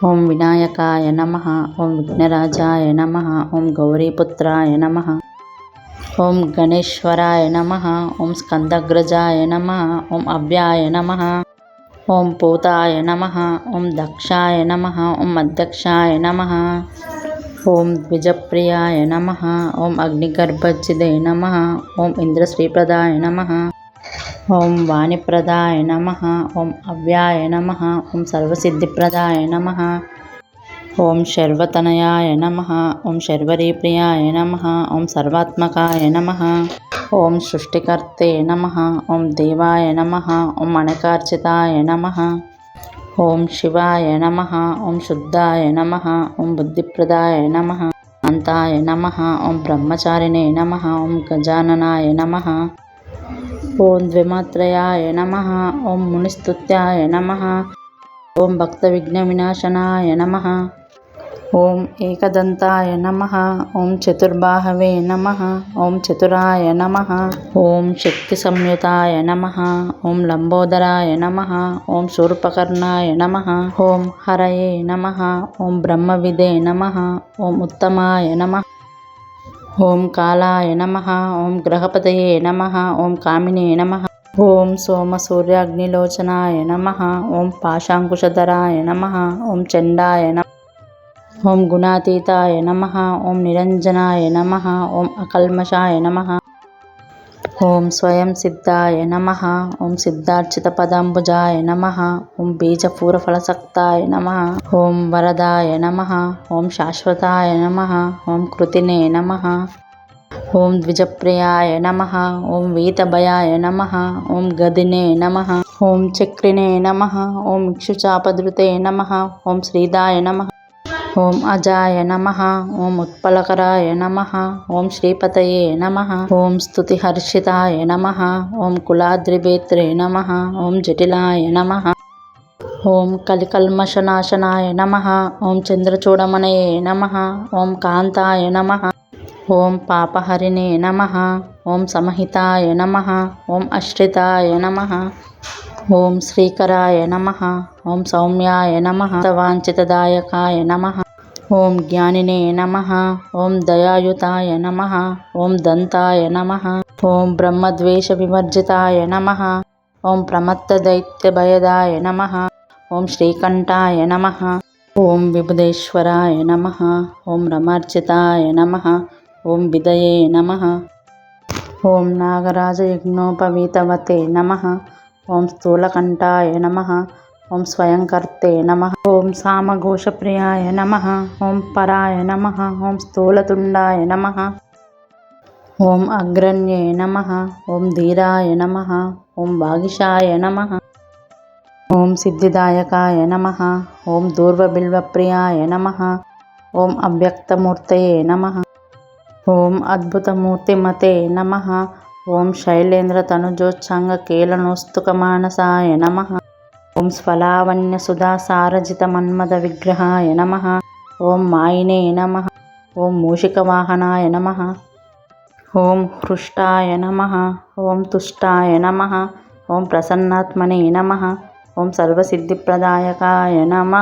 ఓం వినాయకాయ నమ ఓం విఘ్నరాజాయ నమ ఓం గౌరీపుత్రాయ నమ ఓం గణేశ్వరాయ నమ ఓం స్కందగ్రజాయ నమ ఓం అవ్యాయ నమ ఓం పూతాయ నమ ఓం దక్షాయ నమ ఓం అధ్యక్షాయ నమ ఓం ద్విజప్రియాయ నమ ఓం అగ్నిగర్భజిదే నమ ఓం ఇంద్రశ్రీప్రదాయ నమ ఓం వాణిప్రదాయ నమ ఓం అవ్యాయ నమ ఓం సర్వసిద్ధిప్రదాయ నమ ఓం శర్వతనయాయ నమ ఓం శర్వరీప్రియాయ నమ ఓం సర్వాత్మకాయ నమ ఓం సృష్టికర్తే నమ ఓం దేవాయ నమ ఓం అణకార్చితాయ నమ ఓం శివాయ నమ ఓం శుద్ధాయ నమ ఓం బుద్ధిప్రదాయ నమ అంతాయ నమ ఓం బ్రహ్మచారిణే నమ ఓం గజాననాయ నమ ఓం ద్విమాత్రయాయ నమ ఓం మునిస్తుత్యాయ నమ ఓం భక్త విఘ్న వినాశనాయ నమ ఓం ఏకదంతాయ నమ ఓం చతుర్బాహవే నమ ఓం చతురాయ నమ ఓం శక్తి సంయుతాయ నమ ఓం లంబోదరాయ నమ ఓం శూర్పకర్ణాయ నమ ఓం హరయే నమ ఓం బ్రహ్మవిదే నమ ఓం ఉత్తమాయ నమ ఓం కాళాయ నమ ఓం గ్రహపతయే నమ ఓం కామినే నమ ఓం సోమ సూర్యాగ్నిలోచనాయ నమ ఓం పాశాంకుశధరాయ నమ ఓం చండాయ నమ ఓం గుణాతీతాయ నమ ఓం నిరంజనాయ నమ ఓం అకల్మషాయ నమ ఓం స్వయం సిద్ధాయ నమ ఓం సిద్ధార్చిత పదాంబుజాయ నమ ఓం బీజపూరఫలసక్తాయ నమ ఓం వరదాయ నమ ఓం శాశ్వతాయ నమ ఓం కృతినే నమ ఓం ద్విజప్రియాయ నమ ఓం వీతభయాయ నమ ఓం గదినే నమ ఓం చక్రినే నమ ఓం ఇక్షుచాపదృతే నమ ఓం శ్రీదాయ నమ ఓం అజాయ నమ ఓం ఉత్పలకరాయ నమ ఓం శ్రీపతయే నమ ఓం స్తుతిహర్షితాయ నమ ఓం కులాద్రివేత్రే నమ ఓం జటిలాయ నమ ఓం కలికల్మషనాశనాయ నమ ఓం చంద్రచూడమనయే నమ ఓం కాంతాయ నమ ఓం పాపహరిణే నమ ఓం సమహితాయ నమ ఓం అశ్రితాయ నమ ఓం శ్రీకరాయ నమ ఓం సౌమ్యాయ నమ వాంఛితదాయకాయ నమ ఓం జ్ఞానినే నమ ఓం దయాయుతాయ నమ ఓం దంతాయ నమ ఓం బ్రహ్మద్వేష వివర్జితాయ నమ ఓం ప్రమత్తదైత్యభయదాయ నమ ఓం శ్రీకంఠాయ నమ ఓం విభుదేశ్వరాయ నమ ఓం రమార్చితాయ నమ ఓం విదయే నమ ఓం నాగరాజయజ్ఞోపవీతవతే నమ ఓం స్థూలకంఠాయ నమ ఓం స్వయంకర్తే నమ ఓం సామఘోషప్రియాయ నమ ఓం పరాయ నమ ఓం స్థూలతుండాయ నమ ఓం అగ్రణ్యే నమ ఓం ధీరాయ నమ ఓం వాగిషాయ నమ ఓం సిద్ధిదాయకాయ నమ ఓం దూర్వబిల్వప్రియాయ నమ ఓం అవ్యక్తమూర్తయే నమ ఓం అద్భుతమూర్తిమతే నమ ఓం శైలేంద్ర తనుజోత్సంగ శైలేంద్రతనుజోచ్ఛంగకేలనోస్తుకమానసాయ నమ ఓం స్ఫలావన్య సుధా సారజిత మన్మద విగ్రహాయ నమ. ఓం మాయినే నమ. ఓం మూషికవాహనాయ నమ. ఓం హృష్టాయ నమ. ఓం తుష్టాయ నమ. ఓం ప్రసన్నాత్మనే నమ. ఓం సర్వసిద్ధిప్రదాయకాయ నమ.